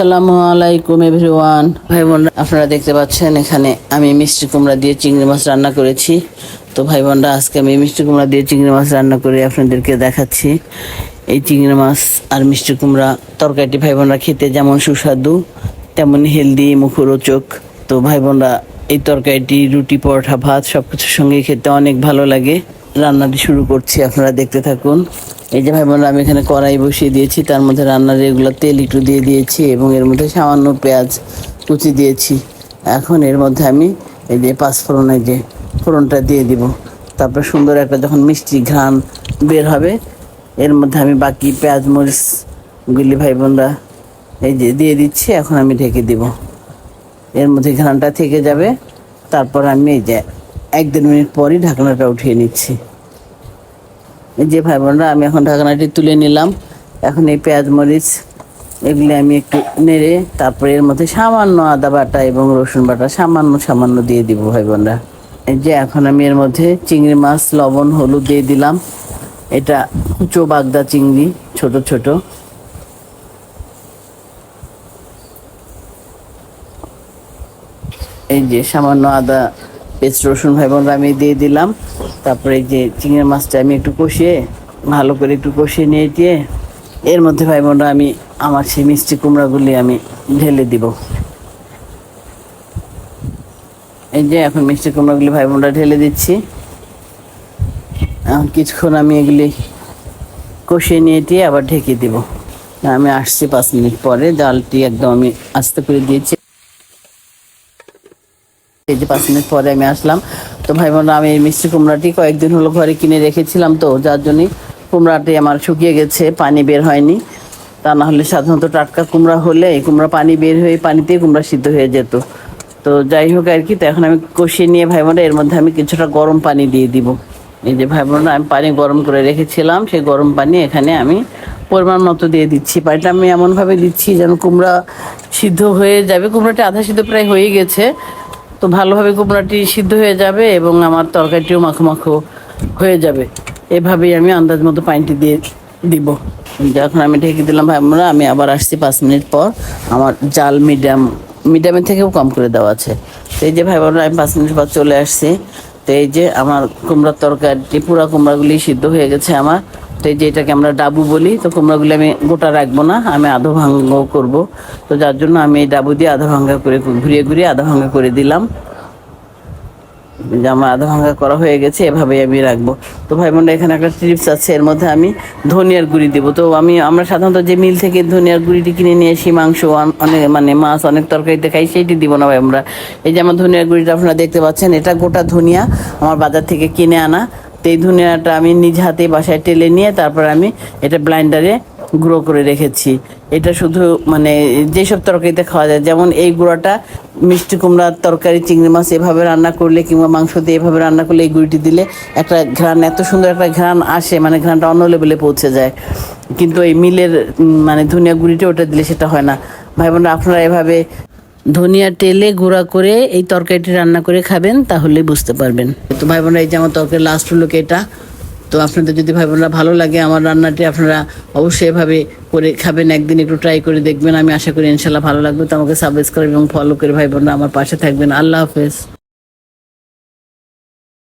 আসসালামু আলাইকুম এভরিওয়ান ভাই বোনরা আপনারা দেখতে পাচ্ছেন এখানে আমি মিষ্টি কুমড়া দিয়ে চিংড়ি মাছ রান্না করেছি। তো ভাই বোনরা, আজকে আমি মিষ্টি কুমড়া দিয়ে চিংড়ি মাছ রান্না করে আপনাদেরকে দেখাচ্ছি। এই চিংড়ি মাছ আর মিষ্টি কুমড়া তরকারিটি ভাই বোনরা খেতে যেমন সুস্বাদু, তেমন হেলদি মুখরোচক। তো ভাই বোনরা, এই তরকারিটি, রুটি, পরোটা, ভাত সব কিছুর সঙ্গে খেতে অনেক ভালো লাগে। রান্নাটি শুরু করছি, আপনারা দেখতে থাকুন। এই যে ভাই বোনরা, আমি এখানে কড়াই বসিয়ে দিয়েছি, তার মধ্যে রান্নার রেগুলার তেল একটু দিয়ে দিয়েছি এবং এর মধ্যে সামান্য পেঁয়াজ কুচি দিয়েছি। এখন এর মধ্যে আমি এই যে পাঁচফোড়নের যে ফোড়নটা দিয়ে দিব। তারপর সুন্দর একটা যখন মিষ্টি ঘ্রাণ বের হবে, এর মধ্যে আমি বাকি পেঁয়াজ মরিচ গুলি ভাই বোনরা এই যে দিয়ে দিচ্ছি, এখন আমি ঢেকে দিব। এর মধ্যে ঘ্রাণটা থেকে যাবে, তারপর আমি এই যে এক দেড় মিনিট পরই ঢাকনাটা উঠিয়ে নিচ্ছি। যে ভাই বোনরা আমি এখন ঢাকনাটি তুলে নিলাম। এখন এই পেঁয়াজ মরিচ, এগুলি আমি একটু নেড়ে তারপরে এর মধ্যে সামান্য আদা বাটা এবং রসুন বাটা সামান্য সামান্য দিয়ে দিব ভাই বোনরা যে এখন আমি এর মধ্যে চিংড়ি মাছ, লবণ, হলুদ দিয়ে দিলাম। এটা কুচো বাগদা চিংড়ি, ছোট ছোট। এই যে সামান্য আদা পেস্ট রসুন ভাই বোনরা আমি দিয়ে দিলাম। তারপরে যে চিংড়ি মাছটা আমি একটু কষিয়ে, ভালো করে একটু কষিয়ে নিয়ে দিয়ে, এর মধ্যে ভাই বোনরা আমি আমার সেই মিষ্টি কুমড়াগুলি আমি ঢেলে দিব। এই যে এখন মিষ্টি কুমড়াগুলি ভাই বোনরা ঢেলে দিচ্ছি। কিছুক্ষণ আমি এগুলি কষিয়ে নিয়ে দিয়ে আবার ঢেকে দিব। আমি আসছি পাঁচ মিনিট পরে ডালটি একদম আমি আস্তে করে দিয়েছি। এই যে পাঁচ মিনিট পরে আমি আসলাম। তো ভাই বোনরা, আমি এই মিষ্টি কুমড়াটি কয়েকদিন হলো ঘরে কিনে রেখেছিলাম তো, যার জন্যই কুমড়াটি আমার শুকিয়ে গেছে, পানি বের হয়নি। তা না হলে সাধারণত টাটকা কুমড়া হলে কুমড়া পানি বের হয়ে পানিতেই কুমড়া সিদ্ধ হয়ে যেত। তো যাই হোক আর কি, তো এখন আমি কষিয়ে নিয়ে ভাই বোনরা, এর মধ্যে আমি কিছুটা গরম পানি দিয়ে দিব। এই যে ভাই বোনরা, আমি পানি গরম করে রেখেছিলাম, সেই গরম পানি এখানে আমি পরিমাণ মতো দিয়ে দিচ্ছি। পানিটা আমি এমনভাবে দিচ্ছি যেন কুমড়া সিদ্ধ হয়ে যাবে। কুমড়াটি আধা সিদ্ধ প্রায় হয়ে গেছে। তো ভালোভাবে কুমড়াটি সিদ্ধ হয়ে যাবে এবং আমার তরকারিটিও মাখো মাখো হয়ে যাবে। এভাবেই আমি আন্দাজ মতো পানিটি দিয়ে দিব। যখন আমি ঢেকে দিলাম ভাই, আমরা আমি আবার আসছি পাঁচ মিনিট পর। আমার জাল মিডিয়াম, মিডিয়ামের থেকেও কম করে দেওয়া আছে। তো এই যে ভাই বোনরা, আমি পাঁচ মিনিট পর চলে আসছি। তো এই যে আমার কুমড়ার তরকারিটি, পুরা কুমড়াগুলি সিদ্ধ হয়ে গেছে আমার। তো এই যে এটাকে আমরা ডাবু বলি, তো কুমড়াগুলি আমি গোটা রাখব না, আমি আধো ভাঙ্গ করব। তো যার জন্য আমি এই ডাবু দিয়ে আধা ভাঙ্গা করে ঘুরিয়ে ঘুরিয়ে আধা ভাঙ্গা করে দিলাম। আমার আধা ভাঙ্গা করা হয়ে গেছে, এভাবেই আমি রাখব। তো ভাই বোনরা এখানে একটা টিপস আছে, এর মধ্যে আমি ধনিয়ার গুঁড়ি দেবো। তো আমি, আমরা সাধারণত যে মিল থেকে ধনিয়ার গুঁড়িটি কিনে নিয়ে আসি, মাংস অনেক মানে মাছ অনেক তরকারিতে খাই, সেইটি দিব না ভাই আমরা এই যে আমার ধনিয়ার গুঁড়িটা আপনারা দেখতে পাচ্ছেন, এটা গোটা ধনিয়া আমার বাজার থেকে কিনে আনা। তো এই ধনিয়াটা আমি নিজ হাতে বাসায় টেলে নিয়ে তারপর আমি এটা ব্লাইন্ডারে গুঁড়ো করে রেখেছি। এটা শুধু মানে যেসব তরকারিতে খাওয়া যায়, যেমন এই গুঁড়োটা মিষ্টি কুমড়ার তরকারি, চিংড়ি মাছ এভাবে রান্না করলে কিংবা মাংস দিয়ে এভাবে রান্না করলে এই গুঁড়িটি দিলে একটা ঘ্রাণ, এত সুন্দর একটা ঘ্রাণ আসে মানে ঘ্রাণটা অন্য লেভেলে পৌঁছে যায়। কিন্তু এই মিলের মানে ধনিয়া গুঁড়িটা ওটা দিলে সেটা হয় না। ভাই বোনরা আপনারা এভাবে ধনিয়া তেলে গুঁড়া করে এই তরকারিটি রান্না করে খাবেন তাহলে বুঝতে পারবেন। তো ভাই বোনরা, এই যে আমার তরকারি লাস্ট হলো এটা? তো আপনাদের যদি ভাই বোনরা ভালো লাগে আমার রান্নাটি, আপনারা অবশ্যই এভাবে করে খাবেন, একদিন একটু ট্রাই করে দেখবেন। আমি আশা করি ইনশাল্লাহ ভালো লাগবে। তো আমাকে সাবস্ক্রাইব এবং ফলো করে ভাই বোনরা আমার পাশে থাকবেন। আল্লাহ হাফেজ।